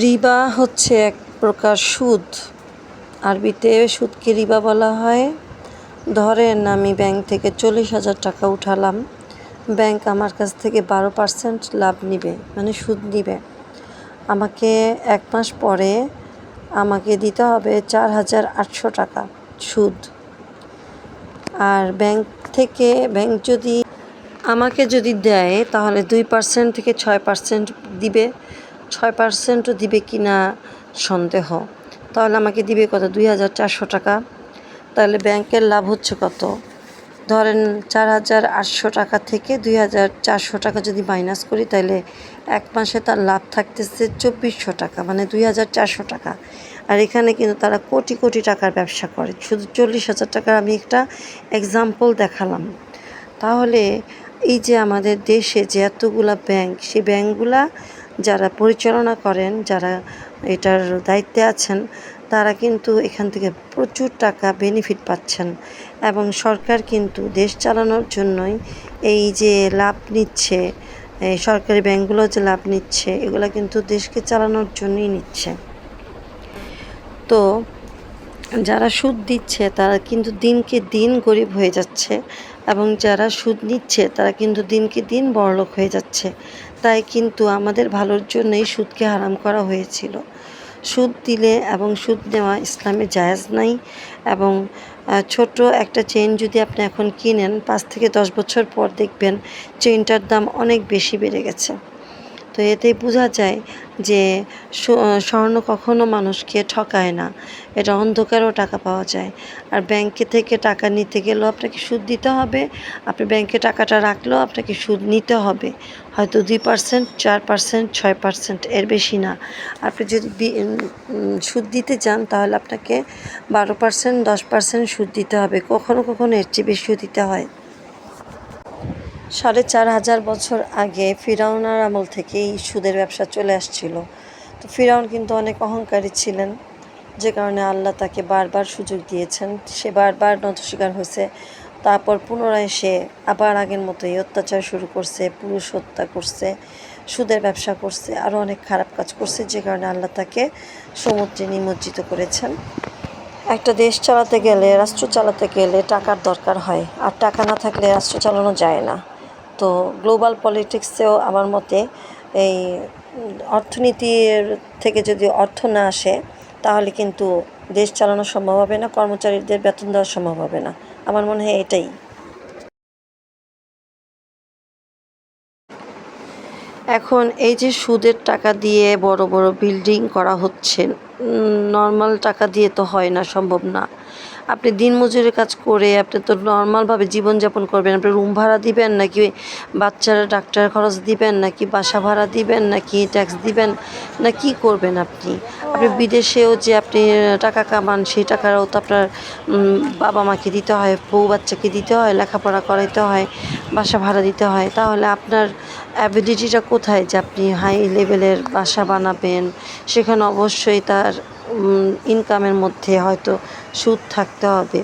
রিবা হচ্ছে এক প্রকার সুদ। আরবিতে সুদকে রিবা বলা হয়। ধরেন আমি ব্যাংক থেকে চল্লিশ হাজার টাকা উঠালাম। ব্যাংক আমার কাছ থেকে বারো পার্সেন্ট লাভ নিবে মানে সুদ নিবে। আমাকে এক মাস পরে আমাকে দিতে হবে চার হাজার আটশো টাকা সুদ। আর ব্যাংক থেকে, ব্যাংক যদি আমাকে যদি দেয়, তাহলে দুই পার্সেন্ট থেকে ছয় পার্সেন্ট দিবে। ছয় পার্সেন্টও দিবে কি না সন্দেহ। তাহলে আমাকে দিবে কত? দুই হাজার চারশো টাকা। তাহলে ব্যাংকের লাভ হচ্ছে কত? ধরেন চার হাজার আটশো টাকা থেকে দুই হাজার চারশো টাকা যদি মাইনাস করি, তাহলে এক মাসে তার লাভ থাকতেছে চব্বিশশো টাকা মানে দুই হাজার চারশো টাকা। আর এখানে কিন্তু তারা কোটি কোটি টাকার ব্যবসা করে। শুধু চল্লিশ হাজার টাকার আমি একটা এক্সাম্পল দেখালাম। তাহলে এই যে আমাদের দেশে যে এতগুলা ব্যাংক সেই ব্যাংকগুলা যারা পরিচালনা করেন, যারা এটার দায়িত্বে আছেন, তারা কিন্তু এখান থেকে প্রচুর টাকা বেনিফিট পাচ্ছেন এবং সরকার কিন্তু দেশ চালানোর জন্যই এই যে লাভ নিচ্ছে সরকারি ব্যাংকগুলো যে লাভ নিচ্ছে, এগুলো কিন্তু দেশকে চালানোর জন্যই নিচ্ছে। তো যারা সুদ দিচ্ছে, তারা কিন্তু দিনকে দিন গরিব হয়ে যাচ্ছে। এবং যারা সুদ নিচ্ছে, তারা কিন্তু দিনকে দিন বড়লোক হয়ে যাচ্ছে। তাই কিন্তু আমাদের ভালোর জন্যই সুদকে হারাম করা হয়েছিল। সুদ দিলে এবং সুদ নেওয়া ইসলামে জায়াজ নাই এবং ছোট একটা চেন যদি আপনি এখন কিনেন, পাঁচ থেকে দশ বছর পর দেখবেন চেনটার দাম অনেক বেশি বেড়ে গেছে। তো এতে বোঝা যায় যে স্বর্ণ কখনো মানুষকে ঠকায় না। এটা অন্ধকারও টাকা পাওয়া যায়। আর ব্যাংকে থেকে টাকা নিতে গেলেও আপনাকে সুদ দিতে হবে। আপনি ব্যাংকে টাকাটা রাখলেও আপনাকে সুদ নিতে হবে। হয়তো দুই পার্সেন্ট চার পার্সেন্ট ছয় পার্সেন্ট এর বেশি না। আপনি যদি সুদ দিতে চান, তাহলে আপনাকে বারো পার্সেন্ট দশ পার্সেন্ট সুদ দিতে হবে। কখনো কখনো এর চেয়ে বেশিও দিতে হয়। সাড়ে চার হাজার বছর আগে ফিরাউনার আমল থেকেই সুদের ব্যবসা চলে আসছিল। তো ফিরাউন কিন্তু অনেক অহংকারী ছিলেন। যে কারণে আল্লাহ তাকে বারবার সুযোগ দিয়েছেন। সে বারবার নতস্বীকার হয়েছে। তারপর পুনরায় সে আবার আগের মতোই অত্যাচার শুরু করছে, পুরুষ হত্যা করছে, সুদের ব্যবসা করছে, আরও অনেক খারাপ কাজ করছে। যে কারণে আল্লাহ তাকে সমুদ্রে নিমজ্জিত করেছেন। একটা দেশ চালাতে গেলে, রাষ্ট্র চালাতে গেলে টাকার দরকার হয়। আর টাকা না থাকলে রাষ্ট্র চালানো যায় না। তো গ্লোবাল পলিটিক্সেও আমার মতে এই অর্থনীতির থেকে যদি অর্থ না আসে, তাহলে কিন্তু দেশ চালানো সম্ভব হবে না, কর্মচারীদের বেতন দেওয়া সম্ভব হবে না। আমার মনে হয় এটাই। এখন এই যে সুদের টাকা দিয়ে বড় বড় বিল্ডিং করা হচ্ছে নর্মাল টাকা দিয়ে তো হয় না, সম্ভব না। আপনি দিন মজুরের কাজ করে, আপনি তো নর্মালভাবে জীবনযাপন করবেন। আপনি রুম ভাড়া দিবেন নাকি বাচ্চারা ডাক্তার খরচ দিবেন, নাকি বাসা ভাড়া দিবেন, নাকি ট্যাক্স দিবেন, না কি করবেন আপনি? আপনি বিদেশেও যে আপনি টাকা কামান, সেই টাকারও তো আপনার বাবা মাকে দিতে হয়, বউ বাচ্চাকে দিতে হয়, লেখাপড়া করাইতে হয়, বাসা ভাড়া দিতে হয়। তাহলে আপনার অ্যাবিলিটিটা কোথায় যে আপনি হাই লেভেলের বাসা বানাবেন? সেখানে অবশ্যই তার ইনকামের মধ্যে হয়তো সুদ থাকতে হবে।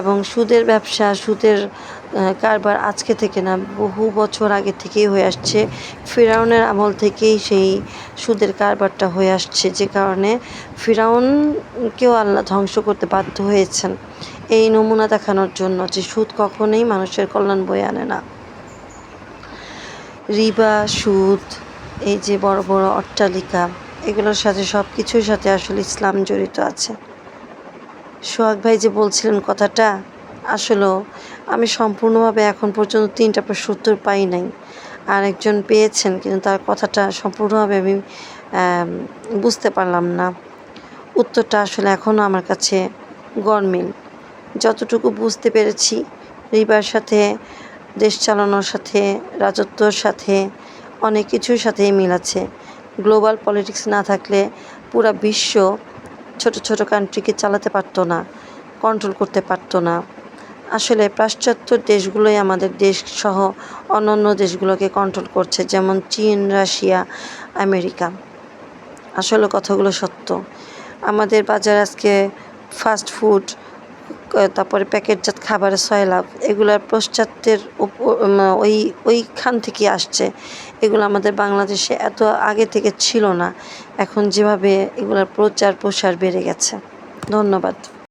এবং সুদের ব্যবসা, সুদের কারবার আজকে থেকে না, বহু বছর আগে থেকেই হয়ে আসছে। ফিরাউনের আমল থেকেই সেই সুদের কারবারটা হয়ে আসছে। যে কারণে ফিরাউনকেও আল্লাহ ধ্বংস করতে বাধ্য হয়েছেন। এই নমুনা দেখানোর জন্য যে সুদ কখনোই মানুষের কল্যাণ বয়ে আনে না। রিবা, সুদ, এই যে বড় বড় অট্টালিকা, এগুলোর সাথে সব কিছুর সাথে আসলে ইসলাম জড়িত আছে। সোহাগ ভাই যে বলছিলেন কথাটা, আসলেও আমি সম্পূর্ণভাবে এখন পর্যন্ত তিনটা প্রশ্ন উত্তর পাই নাই। আর একজন পেয়েছেন, কিন্তু তার কথাটা সম্পূর্ণভাবে আমি বুঝতে পারলাম না। উত্তরটা আসলে এখনও আমার কাছে গরমিল। যতটুকু বুঝতে পেরেছি, রিবার সাথে দেশ চালানোর সাথে, রাজত্বর সাথে, অনেক কিছুর সাথেই মিল আছে। গ্লোবাল পলিটিক্স না থাকলে পুরা বিশ্ব ছোট ছোট কান্ট্রিকে চালাতে পারতো না কন্ট্রোল করতে পারতো না। আসলে পাশ্চাত্য দেশগুলোই আমাদের দেশ সহ অন্যান্য দেশগুলোকে কন্ট্রোল করছে, যেমন চীন, রাশিয়া, আমেরিকা। আসলে কথাগুলো সত্য। আমাদের বাজার আজকে ফাস্ট ফুড তারপরে প্যাকেটজাত খাবারের সয়লাভ এগুলোর পশ্চাত্যের ওই, ওইখান থেকে আসছে। এগুলো আমাদের বাংলাদেশে এত আগে থেকে ছিল না। এখন যেভাবে এগুলার প্রচার প্রসার বেড়ে গেছে। ধন্যবাদ।